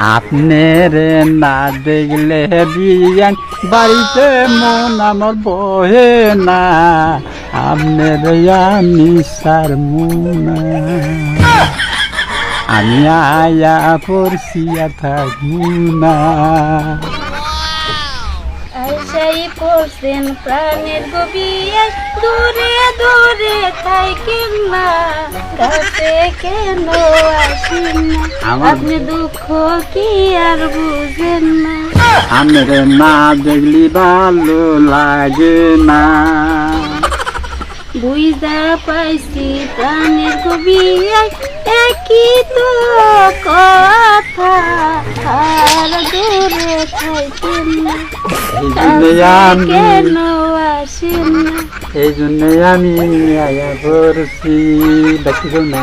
আপনার না দেখলে বিয়ান বাড়িতে মন আমার বহে না। আপনার আমি সার মুনা আমি আয়া পড়ছি আর থাকব না। পড়ছেন প্রাণের গবিয়ায় দূরে দূরে কাছে কেন আসেন? না আপনি দুঃখ কি আর বুঝেন না? আমার না দেখলি ভালো লাগে না। বুঝা পাইছি প্রাণের গবিয়ায় একই তো কথা আর দূরে থাকেন না। কেন আসেন এই জন্যই আমি আয়া করছি। ডাকিব না